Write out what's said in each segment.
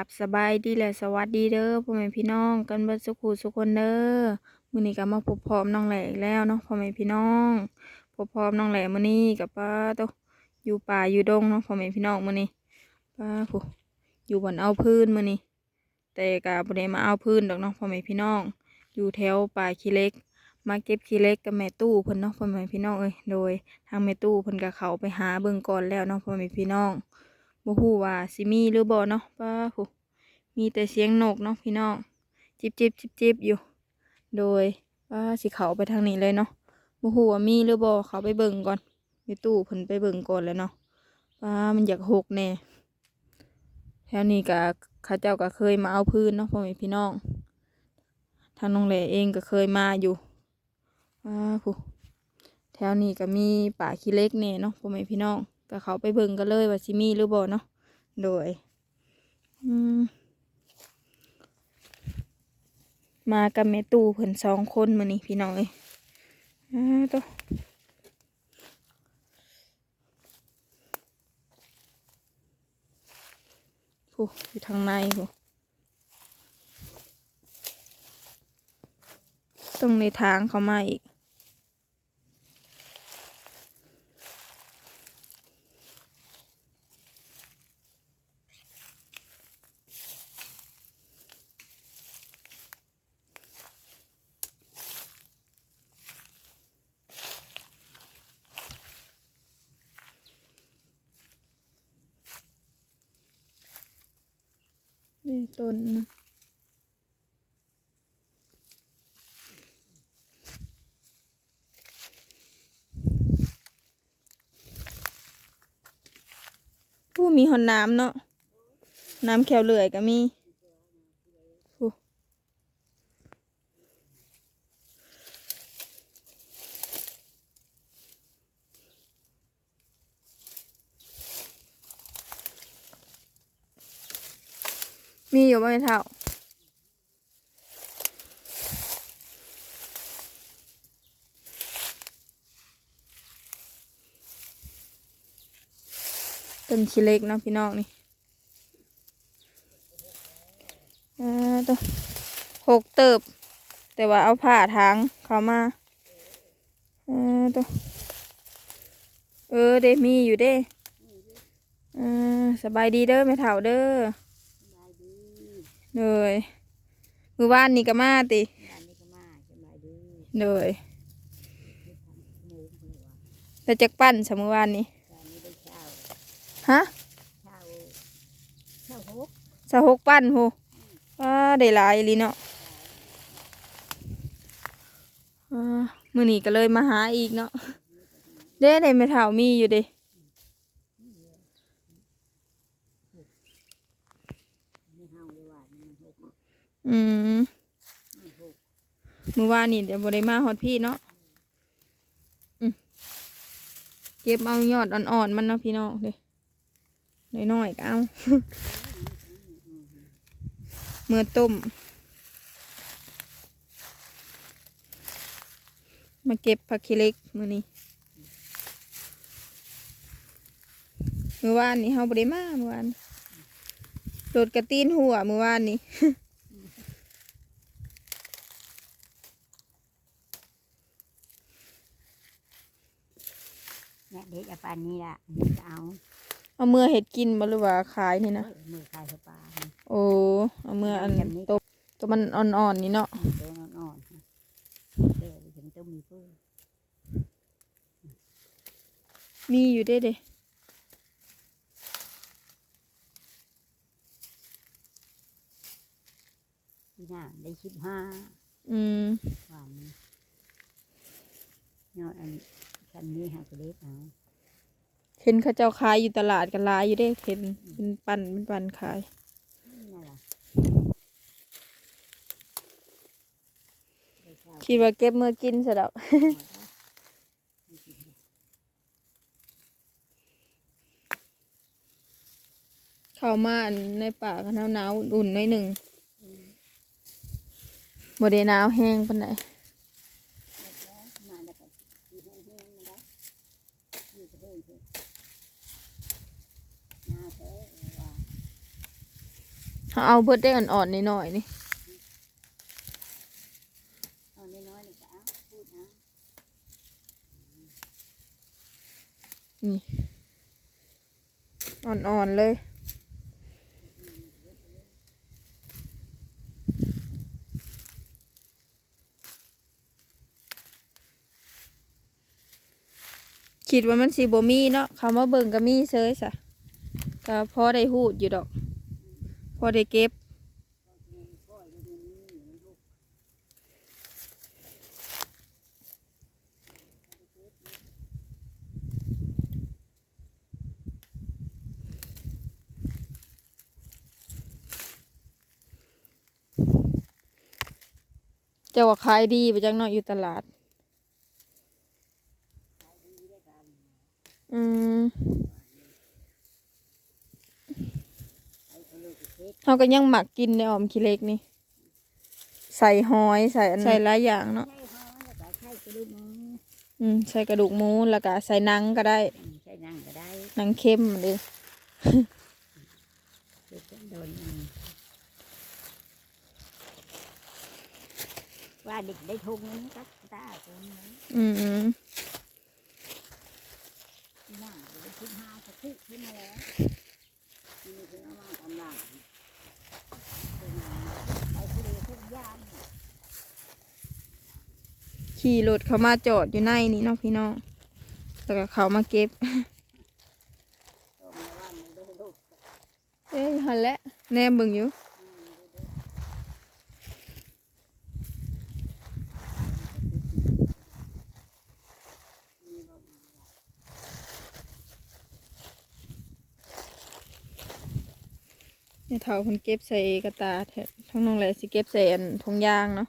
ราบสบายดีและสวัสดีเด้อพ่อแม่พี่น้องกันเบิดสุขูสุกคนเด้อมื้อนี้ก็มาพบพร้อมน้องแหลอีกแล้วเนาะพ่อแม่พี่น้องพบพร้อมน้องแหล่มื้อนี้กับป้าโตอยู่ป่าอยู่ดงเนาะพ่อแม่พี่น้องมื้อนี้ป้าผู้อยู่บนเอาพื้นมื้อนี้แต่ก็บ่ได้มาเอาพื้นดอกเนาะพ่อแม่พี่น้อง อยู่แถวป่าขี้เล็ก มาเก็บขี้เล็กกับแม่ตู้เพิ่นเนาะพ่อแม่พี่น้องเอ้ยโดย ทางแม่ตู้เพิ่นก็เข้าไปหาเบิ่งก่อนแล้วเนาะพ่อแม่พี่น้องบ่ฮู้ว่าสิมีหรือบ่เนาะป้าผู้ มีแต่เสียงนกเนาะพี่น้องจิบจิบจิบจิบอยู่ โดยป้าสิเขาไปทางนี้เลยเนาะบ่ฮู้ว่ามีหรือบ่เขาไปเบิ่งก่อนไปตู้เพิ่นไปเบิ่งก่อนแล้วเนาะป้ามันอยากหกแน่แถวนี้ก็เขาเจ้าก็เคยมาเอาพื้นเนาะพ่อแม่พี่น้องทางน้องแหล่เองก็เคยมาอยู่ป้าผู้แถวนี้ก็มีป่าขี้เล็กแน่เนาะพ่อแม่พี่น้องก็เขาไปเบิ่งกันเลยว่าสิมีหรือบ่เนาะโดย อืม มากับแม่ตู่เพิ่นสองคนมื้อนี้พี่น้องเอ้ยอ้าตัวผู้อยู่ทางในผู้ต้องในทางเขามาอีก นะผู้มีหอนน้ำเนาะน้ำแควเลื่อยก็มีผู้ มีอยู่บ่แม่เท่า ต้นขี้เล็กนะพี่น้องนี่อ่าตัวหกเติบ แต่ว่าเอาผ้าทางเขามาอ่าตัวเออเดมีอยู่เด้อ่าสบายดีเด้อแม่เฒ่าเด้อ เลยมือว่านนี่ก็มาติบ้านนี้ก็มาสบายดีเลยหมูเพิ่นว่าแล้วจักปั้นสมือวานนี้บ้านนี้ได้เช่าฮะเช่าเช่าหกสะหกปั้นหูว้าได้หลายอีหลีเนาะอ่ามือนี้ก็เลยมาหาอีกเนาะเด้ได้ไม่เท่ามีอยู่เด้ ไม่เฮาเลยว่านี่มันหก อืมมันหกมือวานนี่เดี๋ยวบได้มาฮอดพี่เนาะอืมเก็บเอายอดอ่อนๆมันเนาะพี่น้องเด้น้อยๆก็เอาเมื่อต้ม มาเก็บผักขี้เหล็กมือนี้เมื่อวานนี้เฮาบ่ได้มาเมื่อวานโดดกระตีนหัวเมื่อวานนี้ เนี่ยเด็กอาปานนี้ล่ะอันนี้จะเอาเอาเมื่อเห็ดกินบ่หรือว่าขายนี่นะเอ้ยมือขายสปลาเนี่ยโอ้เอาเมื่ออันแบบนี้ตัวตัวมันอ่อนๆนี่เนาะตัวอ่อนๆค่ะเดี๋ยวถึงต้องมีเพิ่มมีอยู่เด้เด้ที่หน้าได้สิบห้าอืมวันนี้ยอดอันคันนี้หากเล็กเอา เห็นเขาเจ้าขายอยู่ตลาดกันลายอยู่ด้เห็นเป็นปั่นเป็นปั่นขายนั่นล่ะได้เช่าคิดว่าเก็บเมื่อกินซะแล้วเข้ามาในป่ากันหนาวอุ่นหน่อยหนึ่งบ่ได้หนาวแห้งปานใดมาแล้วก็อยู่แห้งๆมาแล้วอยู่กับเพื่อนเพื่อนหน้าแท้ว่า เขาเอาเบิดได้อ่อนๆนิดหน่อยนี่เอาน้อยๆนี่ก็เอาพูดนะนี่อ่อนๆเลยคิดว่ามันสีบ่มีเนาะคำว่าเบิ่งก็มีเซยสะก็พอได้หูดอยู่ดอก พอได้เก็บเจะว่าขายดีไปจังเนาะอยู่ตลาด อืม เขาก็ยังหมักกินในออมขี้เล็กนี่ ใส่หอยใส่อันใส่หลายอย่างเนาะใช่ฮะแล้วก็ใช่กระดูกหมูอืมใส่กระดูกหมูแล้วก็ใส่หนังก็ได้อืมใช่นั่งก็ได้หนังเข้มเลยเด็กก็โดนอืมว่าเด็กได้ทุงนี้ก็ตาคนนี้อืมหน้าเด็กขึ้นห้าสักทีขึ้นมาแล้วนี่คือเอามาทำหน้าไปทะเลทุกย่าน ขี่รถเขามาจอดอยู่ในนี่เนาะพี่น้องแล้วก็เขามาเก็บ เอ้ยหันแหละแนมบิ่งอยู่เนี่ยเท่าคนเก็บใส่กระตาแท ทั้งน้องแหละสิเก็บใส่อันทงยางเนาะ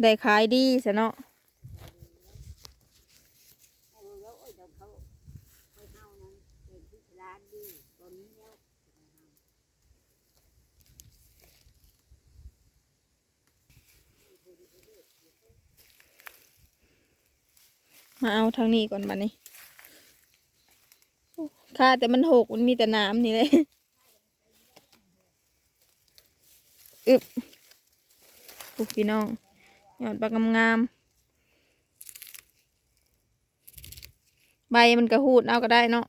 ได้ขายดีซะเนาะเอาแล้วโอ้ยเดี๋ยวเขาเขาเฮานั้นเป็นที่ร้านดีตอนมาเอาทางนี้ก่อนบัดนี้ค่ะแต่มันหกมันมีแต่น้ำนี่เลย อึบปุ๊กพี่น้องยอดปลากำงาม ใบมันกระหูดเอาก็ได้เนาะ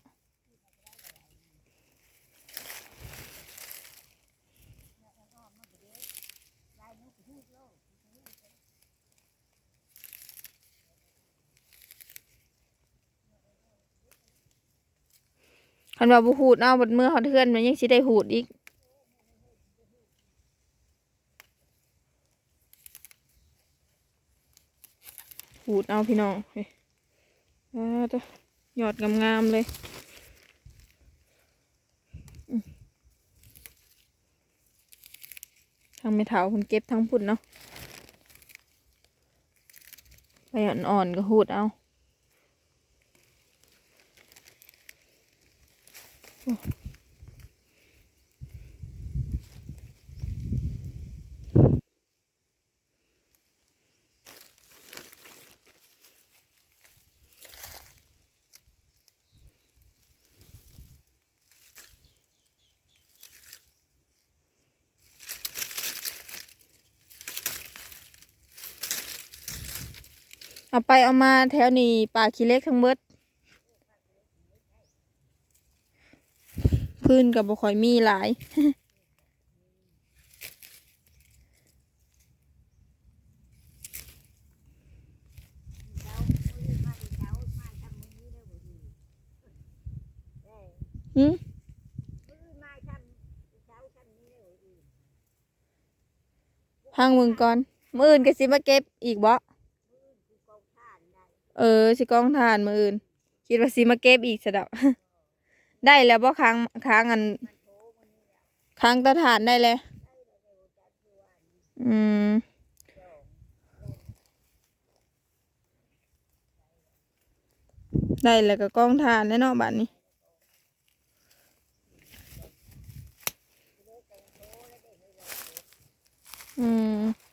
คันว่าบุหูดเอาบดเมื่อเขาเทื่อนมันยังสิได้หูดอีก หูดเอาพี่น้องเฮ้ยอาตัวยอดงามๆเลยอืมทางไม่เถาคุณเก็บทั้งพุ่นเนาะไปอ่อนๆก็หูดเอา เอาไปเอามาแถวนี้ป่าขี้เล็กทั้งเบิด พื้นกับบ่ค่อยมีหลายหืมพังมึงก่อน มืออื่นก็สิมาเก็บอีกบ่ เออสิกองทานมืออื่น คิดว่าสิมาเก็บอีกสะดอกได้แล้วบ่ค้างค้างอันค้างตาถ่านได้เลยอืมได้แล้วก็กองทานแน่นอนบัดนี้อืม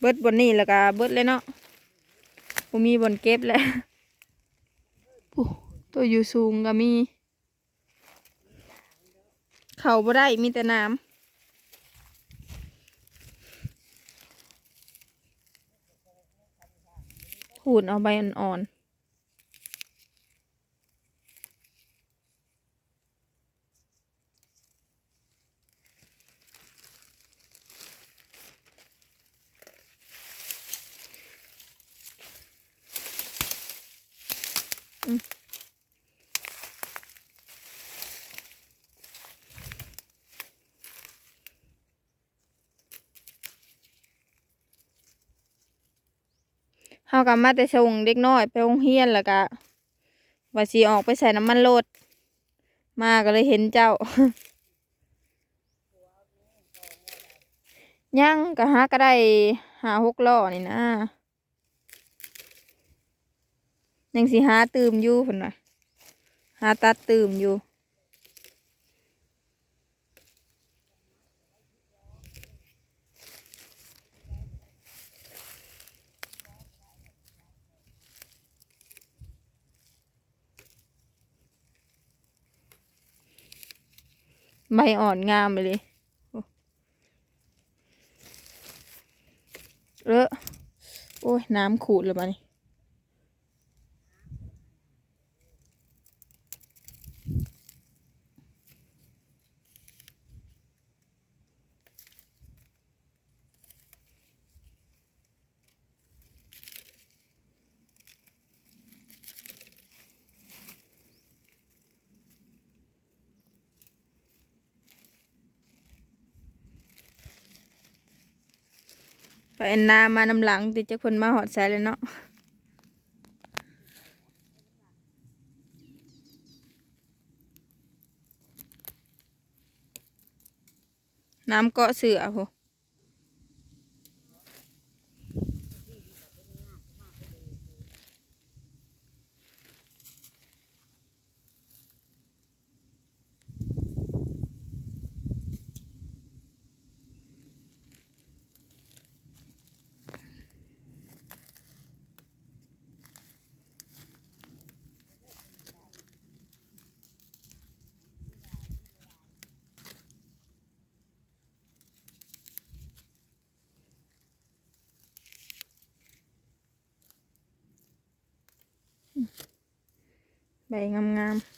เบิดบนนี่แล้วก็เบิดเลยเนาะบ่มีบนเก็บแล้วตัวอยู่สูงก็มี เขาบ่ได้มีแต่น้ำขูดเอาใบอ่อนๆ เฮากำมาแต่ส่งเด็กน้อยไปโรงเรียนแล้วก็ว่าสิออกไปใส่น้ำมันรถมาก็เลยเห็นเจ้ายังก็หาก็ได้หาหกล้อนี่นะยังสิหาตื่มอยู่พุ่นน่ะหาตัดตื่มอยู่ ใบอ่อนงามไปเลยเอ้เลอะโอ้ยน้ำขูดเลยมานี่ ไปอันนามานำหลังติดจะคนมาหอดใส่เลยเนาะน้ำเกาะเสือโห ใบงามๆ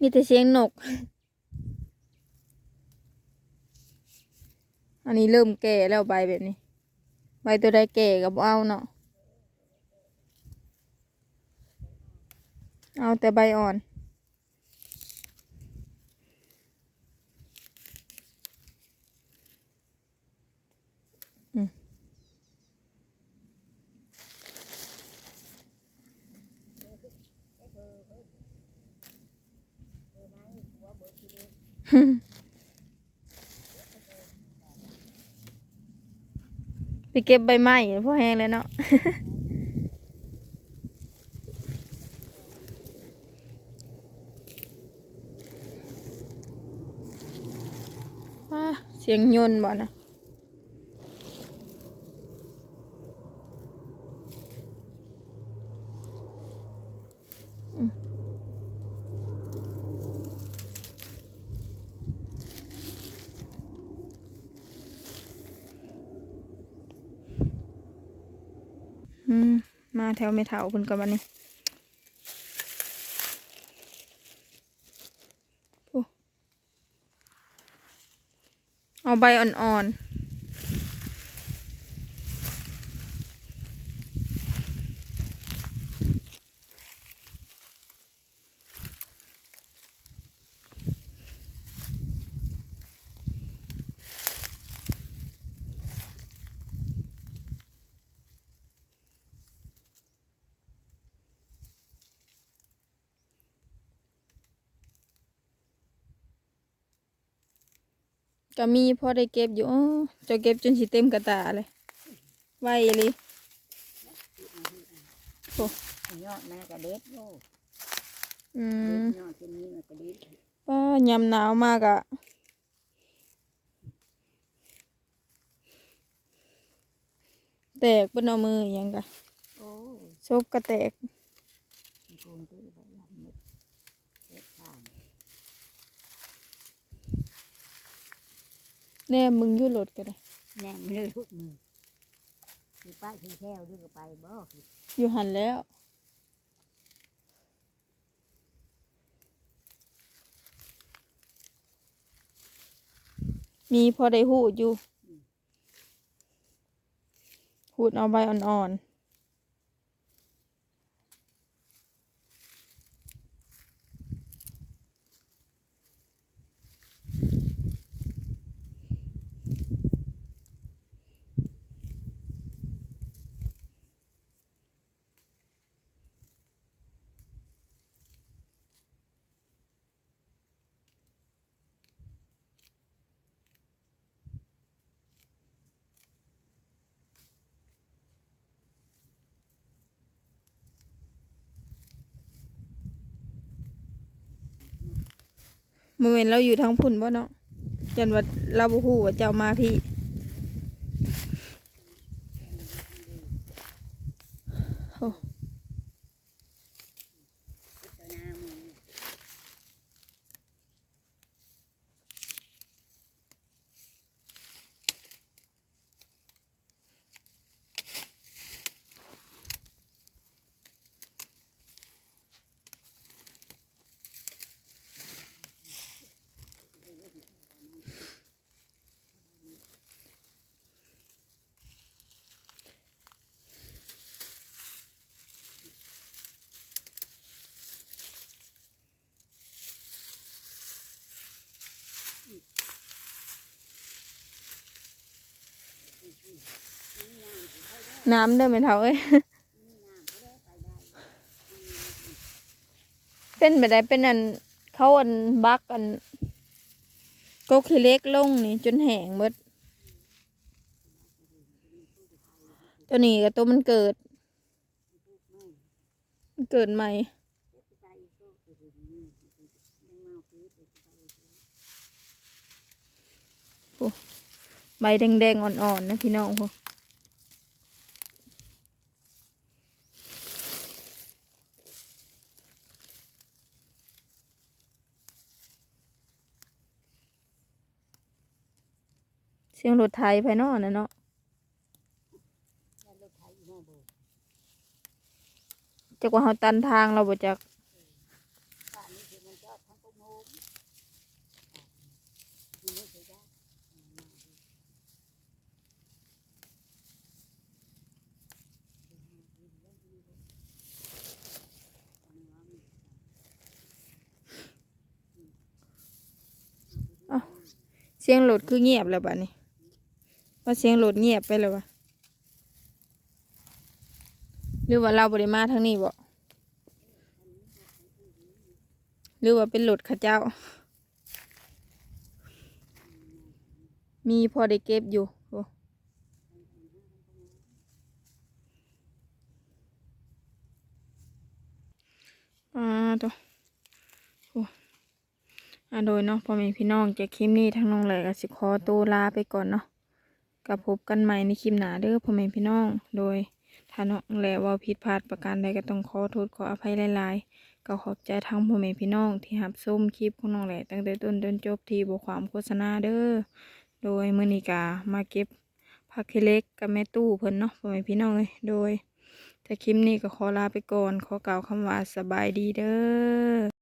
มีแต่เสียงนก อันนี้เริ่มแก่แล้วใบแบบนี้ ใบตัวใดแก่กับเอาเนาะ เอาแต่ใบอ่อน ไปเก็บใบไม้พวกแห้งเลยเนาะเสียงยนต์บ่นะ อืม มาแถวไม่เท่าเพิ่นกับวันนี้โอ้เอาใบอ่อนๆ ก็มีพอได้เก็บอยู่อ้อเจะเก็บจนสิเต็มกระตาเลยไวเลยยอดมันกระเด็ดโย่อืเด็มดยอดเป็นนี้มันกระเด็ดป้ายำหนาวมากอะแตกบนเอามืออหยังกะโอ้ยซบก็แตกโกนตื้อไปหลังมืดเด็ดผ่าน แน่มึงอยู่รถก็ได้แน่ไม่ได้ทุกมือคือป้าคือแถวด้วยก็ไปบ่อยู่หันแล้ว มีพอได้หูดอยู่หูดเอาใบอ่อนๆ มื่อเวนเราอยู่ทางพุ่นบ่เนาะยันว่าเราบ่ฮู้ว่าเจ้ามาพี่ น้ำเด้อแม่เฒ่าเอ้ยเป็นไปได้เป็นอันเขาอันบักอันก็ขี้เล็กลงนี่จนแห้งหมดตัวนี้กับตัวมันเกิด มันเกิดใหม่ใบแดงๆอ่อนๆนะพี่น้องพวก ยงรถไทยภายนอกนะเนาะจักว่าเฮาตันทางเราบ่จักป้านี่คือมันจอดทั้งกุโมงนี่ไม่เคยได้เสียงรถคือเงียบแล้วบัดนี้ ว่าเสียงรถเงียบไปแล้วะหรือว่าเราบ่ได้มาทางนี้บ่หรือว่าเป็นรถข้าเจ้า มีพอได้เก็บอยู่โอ้อ่าตัวโอ้อ่าโดยเนาะพ่อแม่พี่น้องจากคลิปนี้ทางน้องเลยก็สิขอตัวลาไปก่อนเนาะ กับพบกันใหม่ในคลิปหนาเด้อพ่อแม่พี่น้อง โดยถ้าน้องแหละว่าผิดพลาดประการใดก็ต้องขอโทษขออภัยหลายๆ ก็ขอบใจทั้งพ่อแม่พี่น้องที่รับชมคลิปของน้องแหละตั้งแต่ต้นจนจบที่บความโฆษณาเด้อ โดยมือนีกามาเก็บผักเคเล็กกับแม่ตู้เพิ่นเนาะพ่อแม่พี่น้องเลยโดยแต่คลิปนี้ก็ขอลาไปก่อน ขอกล่าวคำว่าสบายดีเด้อ